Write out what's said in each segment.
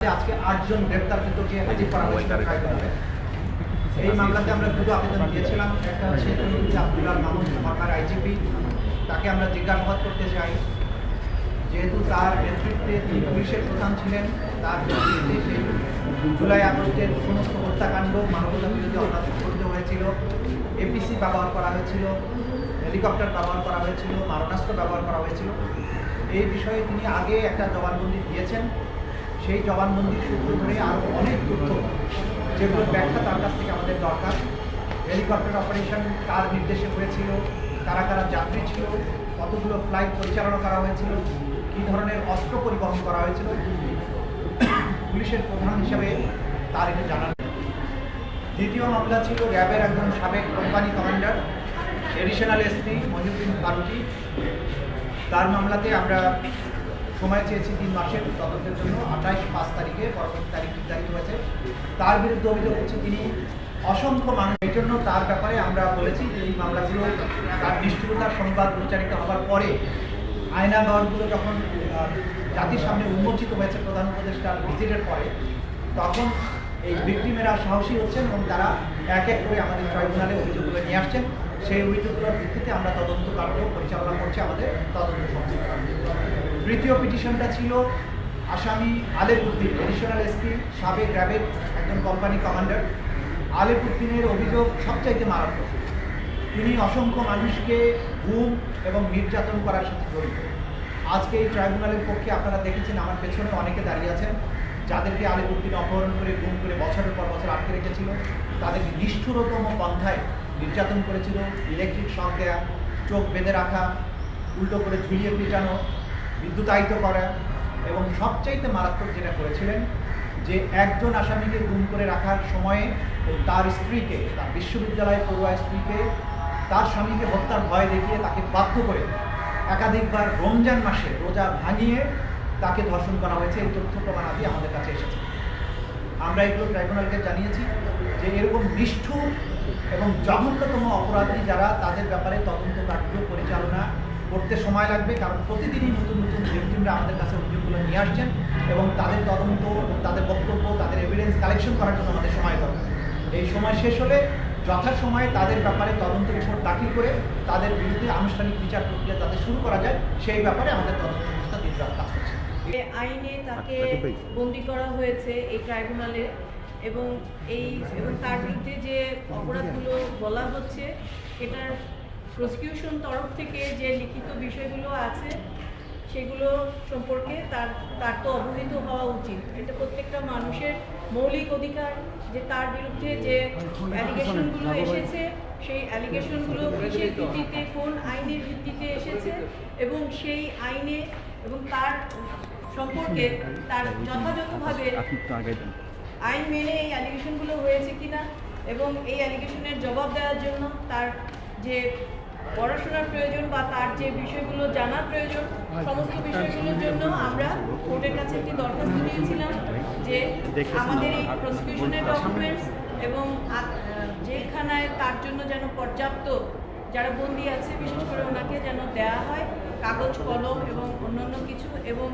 আজকে আটজন গ্রেপ্তারকৃতকে হাজির করা হয়েছিল এই মামলাতে আমরা দুটো আবেদন দিয়েছিলাম। একটা হচ্ছে আব্দুল্লাহ মামুন সরকার আইজিপি। তাকে আমরা জিজ্ঞাসাবাদ করতে চাই। যেহেতু তার নেতৃত্বে তিনি পুলিশের প্রধান ছিলেন তার নেতৃত্বে সেই জুলাই আগস্টের সমস্ত হত্যাকাণ্ড মানবতা বিরোধী অপরাধ সংঘটিত হয়েছিল। এপিসি ব্যবহার করা হয়েছিল হেলিকপ্টার ব্যবহার করা হয়েছিল মারণাস্ত্র ব্যবহার করা হয়েছিল। এই বিষয়ে তিনি আগে একটা জবানবন্দি দিয়েছেন। সেই জবানবন্দির সূত্র ধরে আরও অনেক তথ্য যেগুলো ব্যাখ্যা তার কাছ থেকে আমাদের দরকার। হেলিকপ্টার অপারেশন কার নির্দেশে হয়েছিল, কারা কারা যাত্রী ছিল, কতগুলো ফ্লাইট পরিচালনা করা হয়েছিল, কী ধরনের অস্ত্র পরিবহন করা হয়েছিল, পুলিশের প্রধান হিসাবে তার এটা জানান। দ্বিতীয় মামলা ছিল র্যাবের একজন সাবেক company commander additional SP Mohiuddin Faruki. তার মামলাতে আমরা সময় চেয়েছি তিন মাসের তদন্তের জন্য আঠাইশ পাঁচ তারিখে, পরবর্তী তারিখ নির্ধারিত হয়েছে। তার বিরুদ্ধে অভিযোগ হচ্ছে তিনি অসংখ্য মানুষ। এই জন্য তার ব্যাপারে আমরা বলেছি যে এই মামলাগুলো তার নিষ্ঠুরতার সংবাদ প্রচারিত হওয়ার পরে আয়নাগরগুলো যখন জাতির সামনে উন্মোচিত হয়েছে প্রধান উপদেষ্টার ভিজিটের পরে, তখন এই ভিক্টিমেরা সাহসী হচ্ছেন এবং তারা এক এক করে আমাদের ট্রাইব্যুনালে অভিযোগগুলো নিয়ে আসছেন। সেই অভিযোগগুলোর ভিত্তিতে আমরা তদন্ত কার্য পরিচালনা করছি আমাদের তদন্ত সংস্থা। তৃতীয় পিটিশনটা ছিল আসামি আলেপুদ্দিন এডিশনাল এসপি সাবেক র্যাবের একজন কোম্পানি কমান্ডার আলেপুদ্দিনের অভিযোগ সবচাইতে মারাত্মক। তিনি অসংখ্য মানুষকে ঘুম এবং নির্যাতন করার সাথে জড়িত। আজকে এই ট্রাইব্যুনালের পক্ষে আপনারা দেখেছেন আমার পেছনে অনেকে দাঁড়িয়ে আছেন। যাদেরকে আলিপুদ্দিন অপহরণ করে, গুম করে বছরের পর বছর আটকে রেখেছিল, তাদেরকে নিষ্ঠুরতম পন্থায় নির্যাতন করেছিল ইলেকট্রিক শক দেয়া, চোখ বেঁধে রাখা, উল্টো করে ঝুলিয়ে পিটানো বিদ্যুতায়িত করা। এবং সবচাইতে মারাত্মক যেটা করেছিলেন, যে একজন আসামিকে গুম করে রাখার সময়ে তার স্ত্রীকে, তার বিশ্ববিদ্যালয় পড়ুয়া স্ত্রীকে, তার স্বামীকে হত্যার ভয় দেখিয়ে তাকে বাধ্য করে একাধিকবার রমজান মাসে রোজা ভাঙিয়ে তাকে ধর্ষণ করা হয়েছে। এই তথ্য প্রমাণাদি আমাদের কাছে এসেছে। আমরা এগুলো ট্রাইব্যুনালকে জানিয়েছি যে এরকম নিষ্ঠুর এবং জঘন্যতম অপরাধী যারা, তাদের ব্যাপারে তদন্ত কার্য পরিচালনা করতে সময় লাগবে কারণ প্রতিদিনই নতুন নতুন ভিক্টিমরা আমাদের কাছে অভিযোগগুলো নিয়ে আসছেন এবং তাদের তদন্ত তাদের বক্তব্য তাদের এভিডেন্স কালেকশন করার জন্য আমাদের সময় দরকার। এই সময় শেষ হলে যথাসময়ে তাদের ব্যাপারে তদন্ত রিপোর্ট দাখিল করে তাদের বিরুদ্ধে আনুষ্ঠানিক বিচার প্রক্রিয়া যাতে শুরু করা যায় সেই ব্যাপারে আমাদের তদন্ত সংস্থা দিনরাত কাজ করছে। আইনে তাকে বন্দি করা হয়েছে এই ট্রাইব্যুনালে এবং এই এবং তার বিরুদ্ধে যে অপরাধগুলো বলা হচ্ছে এটার প্রসিকিউশন তরফ থেকে যে লিখিত বিষয়গুলো আছে, সেগুলো সম্পর্কে তার তার তো অবহিত হওয়া উচিত। এটা প্রত্যেকটা মানুষের মৌলিক অধিকার যে তার বিরুদ্ধে যে অ্যালিগেশনগুলো এসেছে, সেই অ্যালিগেশনগুলো কিসের ভিত্তিতে, কোন আইনের ভিত্তিতে এসেছে এবং সেই আইনে এবং তার সম্পর্কে তার যথাযথভাবে আইন মেনে এই অ্যালিগেশনগুলো হয়েছে কিনা এবং এই অ্যালিগেশনের জবাব দেওয়ার জন্য তার যে পড়াশোনার প্রয়োজন বা তার যে বিষয়গুলো জানার প্রয়োজন, সমস্ত বিষয়গুলোর জন্য আমরা কোর্টের কাছে একটি দরখাস্ত দিয়েছিলাম যে আমাদের এই প্রসিকিউশনের ডকুমেন্টস এবং জেলখানায় তার জন্য যেন পর্যাপ্ত যারা বন্দি আছে, বিশেষ করে ওনাকে যেন দেয়া হয় কাগজ, কলম এবং অন্যান্য কিছু এবং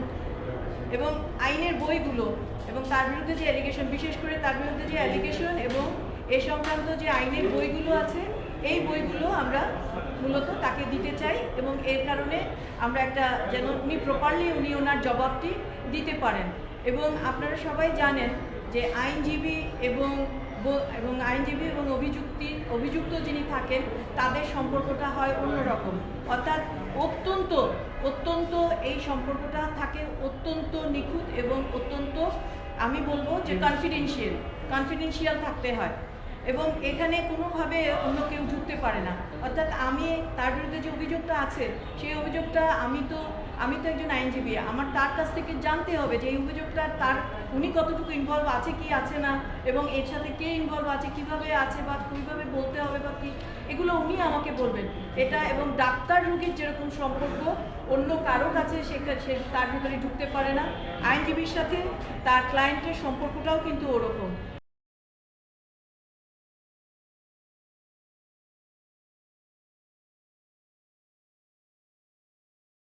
এবং আইনের বইগুলো এবং তার বিরুদ্ধে যে অ্যালিগেশন বিশেষ করে তার বিরুদ্ধে যে অ্যালিগেশন এবং এ সংক্রান্ত যে আইনের বইগুলো আছে এই বইগুলো আমরা মূলত তাকে দিতে চাই এবং এর কারণে আমরা একটা যেন উনি প্রপারলি উনি ওনার জবাবটি দিতে পারেন। এবং আপনারা সবাই জানেন যে আইনজীবী এবং এবং আইনজীবী এবং অভিযুক্তি অভিযুক্ত যিনি থাকেন তাদের সম্পর্কটা হয় অন্যরকম। অর্থাৎ অত্যন্ত অত্যন্ত এই সম্পর্কটা থাকে অত্যন্ত নিখুঁত এবং অত্যন্ত আমি বলব যে কনফিডেন্সিয়াল কনফিডেন্সিয়াল থাকতে হয়। এবং এখানে কোনোভাবে অন্য কেউ ঢুকতে পারে না। অর্থাৎ আমি তার বিরুদ্ধে যে অভিযোগটা আছে, সেই অভিযোগটা আমি তো আমি তো একজন আইনজীবী। আমার তার কাছ থেকে জানতে হবে যে এই অভিযোগটা তার, উনি কতটুকু ইনভলভ আছে, কি আছে না, এবং এর সাথে কে ইনভলভ আছে, কীভাবে আছে, বা কীভাবে বলতে হবে, বা কী, এগুলো উনি আমাকে বলবেন। এটা এবং ডাক্তার রুগীর যেরকম সম্পর্ক, অন্য কারও কাছে সে তার ভিতরে ঢুকতে পারে না। আইনজীবীর সাথে তার ক্লায়েন্টের সম্পর্কটাও কিন্তু ওরকম।